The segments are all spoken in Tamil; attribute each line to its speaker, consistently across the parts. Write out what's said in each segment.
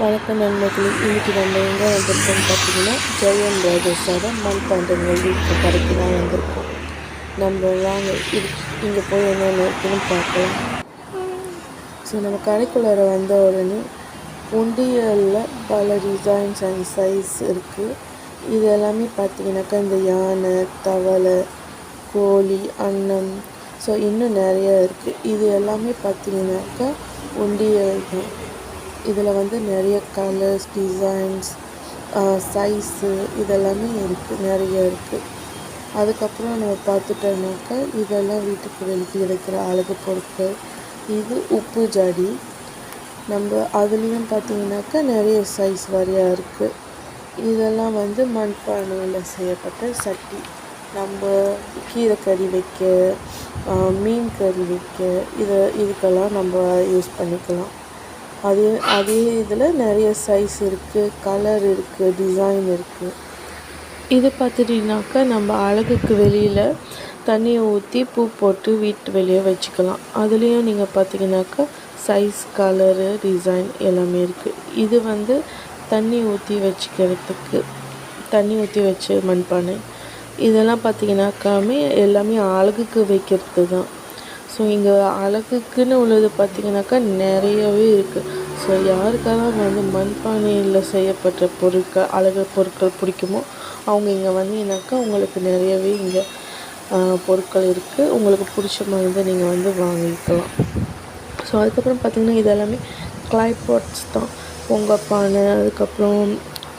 Speaker 1: வணக்கம் நண்பர்களே இன்றைக்கி நம்ம எங்கே வந்திருக்கோம்னு பார்த்தீங்கன்னா ஜெயம் ராஜேஷோட மண்பாண்டங்கள் வீட்டு கடைக்கு தான் வந்திருக்கோம். நம்ம வாங்க இது இங்கே போய் என்னென்ன இருக்குன்னு பார்க்கலாம். ஸோ நம்ம கடைக்குள்ளார வந்த உடனே உண்டியலில் பல டிசைன்ஸ் அண்ட் சைஸ் இருக்குது இது எல்லாமே பார்த்தீங்கன்னாக்கா இந்த யானை தவளை கோழி அன்னம் ஸோ இன்னும் நிறையா இருக்குது இது எல்லாமே பார்த்தீங்கன்னாக்கா உண்டியல் தான். இதில் வந்து நிறைய கலர்ஸ் டிசைன்ஸ் சைஸு இதெல்லாமே இருக்குது நிறைய இருக்குது அதுக்கப்புறம் நம்ம பார்த்துட்டோம்னாக்கா இதெல்லாம் வீட்டுக்கு வெளியில் கிடைக்கிற அழகு பொருட்கள். இது உப்பு ஜாடி. நம்ம அதுலேயும் பார்த்தீங்கன்னாக்கா நிறைய சைஸ் வாரியாக இருக்குது இதெல்லாம் வந்து மண்பானையில் செய்யப்பட்ட சட்டி. நம்ம கீரை கறி வைக்க மீன் கறி வைக்க இதை இதுக்கெல்லாம் நம்ம யூஸ் பண்ணிக்கலாம். அதே அதே இதில் நிறைய சைஸ் இருக்குது கலர் இருக்குது டிசைன் இருக்குது இது பார்த்துட்டிங்கனாக்கா நம்ம அழகுக்கு வெளியில் தண்ணியை ஊற்றி பூ போட்டு வீட்டு வெளியே வச்சுக்கலாம். அதுலேயும் நீங்கள் பார்த்தீங்கன்னாக்கா சைஸ் கலரு டிசைன் எல்லாமே இருக்குது இது வந்து தண்ணி ஊற்றி வச்சுக்கிறதுக்கு தண்ணி ஊற்றி வச்ச மண்பானை. இதெல்லாம் பார்த்தீங்கன்னாக்காமே எல்லாமே அழகுக்கு வைக்கிறது தான் ஸோ இங்கே அழகுக்குன்னு உள்ளது பார்த்திங்கனாக்கா நிறையவே இருக்குது ஸோ யாருக்கெல்லாம் வந்து மண்பானையில் செய்யப்பட்ட பொருட்கள் அழகு பொருட்கள் பிடிக்குமோ அவங்க இங்கே வந்தீங்கன்னாக்கா உங்களுக்கு நிறையவே இங்கே பொருட்கள் இருக்குது உங்களுக்கு பிடிச்ச மாதிரி தான் நீங்கள் வந்து வாங்கிக்கலாம். ஸோ அதுக்கப்புறம் பார்த்திங்கன்னா இதெல்லாமே கிளைபாட்ஸ் தான். பொங்கல் பானை அதுக்கப்புறம்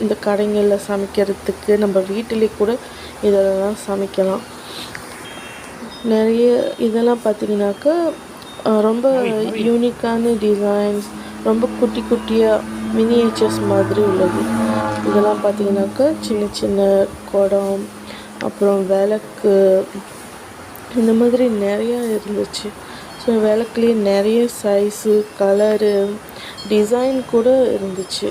Speaker 1: இந்த கடைங்களில் சமைக்கிறதுக்கு நம்ம வீட்டிலே கூட இதெல்லாம் சமைக்கலாம். நிறைய இதெல்லாம் பார்த்தீங்கன்னாக்கா ரொம்ப யூனிக்கான டிசைன்ஸ் ரொம்ப குட்டி குட்டியாக மினியேச்சர்ஸ் மாதிரி உள்ளது. இதெல்லாம் பார்த்தீங்கன்னாக்கா சின்ன சின்ன குடம் அப்புறம் விளக்கு இந்த மாதிரி நிறையா இருந்துச்சு. ஸோ விளக்குலேயே நிறைய சைஸு கலரு டிசைன் கூட இருந்துச்சு.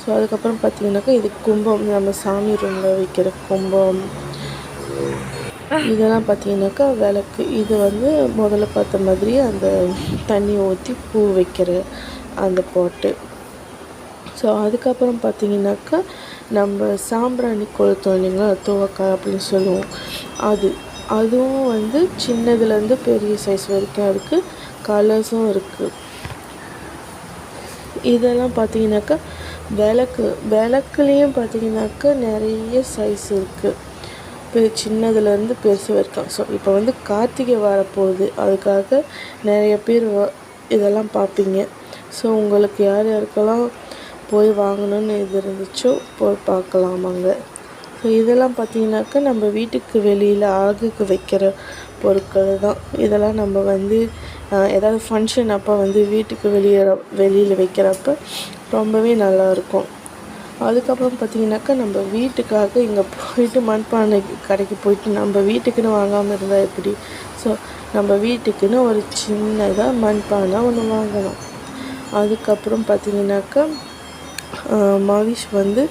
Speaker 1: ஸோ அதுக்கப்புறம் பார்த்தீங்கன்னாக்கா இது கும்பம் நம்ம சாமி ரூமில் வைக்கிற கும்பம் இதெல்லாம் பார்த்தீங்கன்னாக்கா விளக்கு. இது வந்து முதல்ல பார்த்த மாதிரி அந்த தண்ணி ஊற்றி பூ வைக்கிற அந்த பாட்டு. ஸோ அதுக்கப்புறம் பார்த்தீங்கன்னாக்கா நம்ம சாம்பிராணி கொளுத்தோம் இல்லைங்களா? துவக்காய் அப்படின்னு சொல்லுவோம். அது அதுவும் வந்து சின்னதுலேருந்து பெரிய சைஸ் வரைக்கும் இருக்குது கலர்ஸும் இருக்குது இதெல்லாம் பார்த்தீங்கன்னாக்கா விளக்கு விளக்குலேயும் பார்த்தீங்கன்னாக்கா நிறைய சைஸ் இருக்குது சின்னதுலேருந்து பெருசு வரைக்கும். ஸோ இப்போ வந்து கார்த்திகை வரப்போகுது. அதுக்காக நிறைய பேர் வ இதெல்லாம் பார்ப்பீங்க. ஸோ உங்களுக்கு யார் யாருக்கெல்லாம் போய் வாங்கணும்னு இது இருந்துச்சோ போய் பார்க்கலாம் அங்கே. ஸோ இதெல்லாம் பார்த்தீங்கன்னாக்கா நம்ம வீட்டுக்கு வெளியில் அழகுக்கு வைக்கிற பொருட்கள் தான். இதெல்லாம் நம்ம வந்து ஏதாவது ஃபங்க்ஷன் அப்போ வந்து வீட்டுக்கு வெளியே வெளியில் வைக்கிறப்ப ரொம்பவே நல்லாயிருக்கும் அதுக்கப்புறம் பார்த்திங்கனாக்கா நம்ம வீட்டுக்காக இங்கே போயிட்டு மண்பானை கடைக்கு போயிட்டு நம்ம வீட்டுக்குன்னு வாங்காமல் இருந்தால் எப்படி? ஸோ நம்ம வீட்டுக்குன்னு ஒரு சின்னதாக மண்பானை ஒன்று வாங்கணும். அதுக்கப்புறம் பார்த்திங்கனாக்கா மவிஷ் வந்து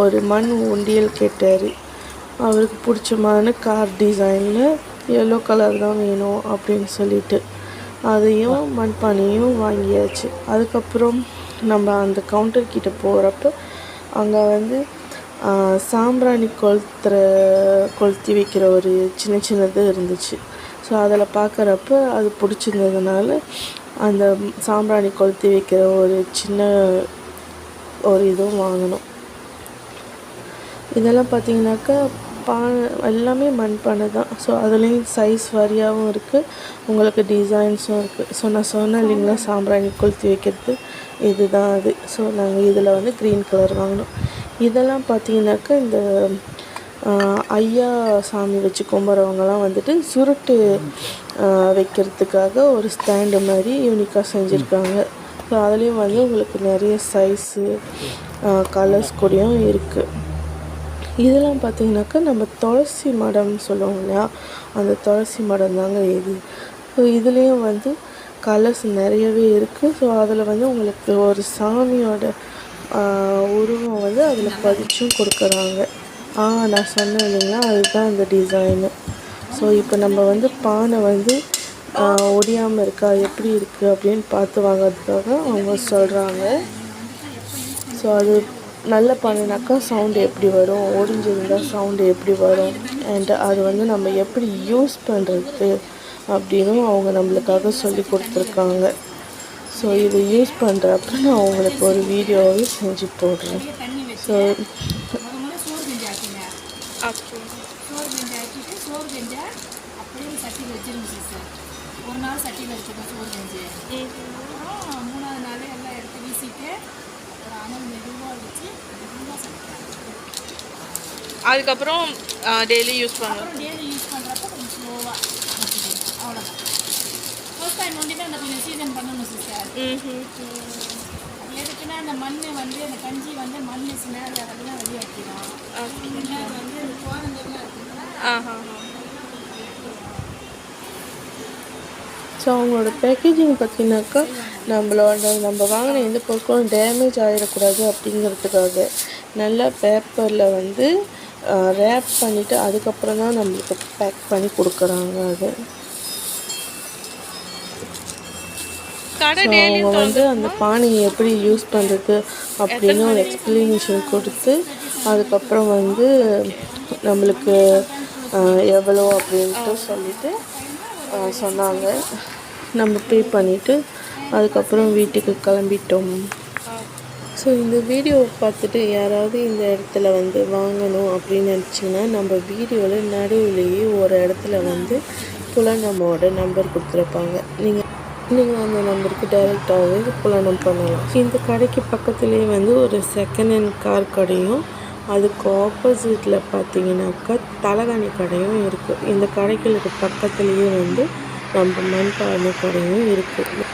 Speaker 1: ஒரு மண் உண்டியல் கேட்டார். அவருக்கு பிடிச்சமான கார் டிசைனில் எல்லோ கலர் தான் வேணும் அப்படின்னு சொல்லிட்டு அதையும் மண்பானையும் வாங்கியாச்சு. அதுக்கப்புறம் நம்ம அந்த கவுண்டர் கிட்டே போகிறப்ப அங்கே வந்து சாம்பிராணி கொளுத்துற கொளுத்தி வைக்கிற ஒரு சின்ன சின்னது இருந்துச்சு. ஸோ அதில் பார்க்குறப்ப அது பிடிச்சிருந்ததுனால அந்த சாம்பிராணி கொளுத்தி வைக்கிற ஒரு சின்ன ஒரு இதுவும் வாங்கினோம். இதெல்லாம் பார்த்தீங்கன்னாக்கா பானை எல்லாமே மண்பானை தான். ஸோ அதுலேயும் சைஸ் வாரியாகவும் இருக்குது உங்களுக்கு டிசைன்ஸும் இருக்குது ஸோ நான் சொன்னேன் இல்லைங்களா சாம்பிராணி கொளுத்தி வைக்கிறது. இதுதான் அது. ஸோ நாங்கள் இதில் வந்து க்ரீன் கலர் வாங்கினோம் இதெல்லாம் பார்த்தீங்கன்னாக்கா இந்த ஐயா சாமி வச்சு கும்பிட்றவங்கலாம் வந்துட்டு சுருட்டு வைக்கிறதுக்காக ஒரு ஸ்டாண்டு மாதிரி யூனிக்காக செஞ்சுருக்காங்க. ஸோ அதுலேயும் வந்து உங்களுக்கு நிறைய சைஸு கலர்ஸ் கூடயும் இருக்குது இதெல்லாம் பார்த்தீங்கன்னாக்கா நம்ம துளசி மடம்னு சொல்லுவோம் இல்லையா? அந்த துளசி மடம் தாங்க இது. ஸோ இதுலேயும் வந்து கலர்ஸ் நிறையவே இருக்குது ஸோ அதில் வந்து உங்களுக்கு ஒரு சாமியோட உருவம் வந்து அதில் பதிச்சும் கொடுக்குறாங்க. ஆ நான் சொன்னேன் இல்லைங்களா? அதுதான் அந்த டிசைனு ஸோ இப்போ நம்ம வந்து பானை வந்து ஒடியாமல் இருக்கா? எப்படி இருக்குது அப்படின்னு பார்த்து வாங்கிறதுக்காக அவங்க சொல்கிறாங்க ஸோ அது நல்லா பண்ணினாக்கா சவுண்டு எப்படி வரும்? ஒடிஞ்சிருந்தால் சவுண்டு எப்படி வரும்? அண்ட் அது வந்து நம்ம எப்படி யூஸ் பண்ணுறது அப்படின்னும் அவங்க நம்மளுக்காக சொல்லி கொடுத்துருக்காங்க. ஸோ இதை யூஸ் பண்ணுறப்ப நான் அவங்களுக்கு ஒரு வீடியோவே செஞ்சு போடுறேன். ஸோ
Speaker 2: ஒரு நாள் சோறு கஞ்சி சோறு
Speaker 3: செஞ்சு
Speaker 2: சோறு கஞ்சி ஆக்கிட்டு சோறு கஞ்சை அப்படியே சட்டியில் வச்சிருங்க சிஸ்டர் ஒரு நாள் சட்டியில் வச்சுக்கோங்க சோறு கஞ்சி அப்புறம் மூணாவது நாள் எல்லாம் எடுத்து வீசிட்டு அப்புறம் அனல் மெதுவாக வச்சு மெதுவாக சமைக்கலாம்
Speaker 3: அதுக்கப்புறம் டெய்லி யூஸ் பண்ணுவோம்
Speaker 2: டெய்லி யூஸ் பண்ணுறப்ப கொஞ்சம் ஸ்லோவாக அவ்வளோதான் ஃபர்ஸ்ட் டைம் ஒன்றுமே அந்த கொஞ்சம் சீசன் பண்ணணும் சிஸ்டர் எதுக்குன்னா அந்த மண் வந்து அந்த கஞ்சி வந்து மண் ஸ்மெல் அதெல்லாம் வெளியாக்கிடும் வந்து இருக்குங்களா
Speaker 3: ஆஹா.
Speaker 1: ஸோ அவங்களோட பேக்கேஜிங் பார்த்தீங்கன்னாக்கா நம்மளோட நம்ம வாங்கின எந்த பொருட்களும் டேமேஜ் ஆகிடக்கூடாது அப்படிங்கிறதுக்காக. நல்லா பேப்பரில் வந்து ரேப் பண்ணிவிட்டு அதுக்கப்புறம் தான் நம்மளுக்கு பேக் பண்ணி கொடுக்குறாங்க அது. அவங்க வந்து அந்த பானையை எப்படி யூஸ் பண்ணுறது அப்படின்னு ஒரு எக்ஸ்பிளனேஷன் கொடுத்து அதுக்கப்புறம் வந்து நம்மளுக்கு எவ்வளோ அப்படின்ட்டு சொல்லிட்டு ஆஹ், சொன்னாங்க. நம்ம பே பண்ணிவிட்டு அதுக்கப்புறம் வீட்டுக்கு கிளம்பிட்டோம். ஸோ இந்த வீடியோவை பார்த்துட்டு யாராவது இந்த இடத்துல வந்து வாங்கணும் அப்படின்னு நினச்சிங்கன்னா நம்ம வீடியோவில் நடுவுலேயே ஒரு இடத்துல வந்து புலனமோட நம்பர் கொடுத்துருப்பாங்க. நீங்கள் நீங்கள் அந்த நம்பருக்கு டைரெக்டாகவே புலனம் பண்ணலாம். இந்த கடைக்கு பக்கத்துலேயே வந்து ஒரு செகண்ட் ஹேண்ட் கார் கடையும் அதுக்கு ஆப்போசிட்டில் பார்த்தீங்கன்னாக்கா தலகாணி கடையும் இருக்குது இந்த கடைகளுக்கு பக்கத்துலேயே வந்து நம்ம மண்பானை கடையும் இருக்குது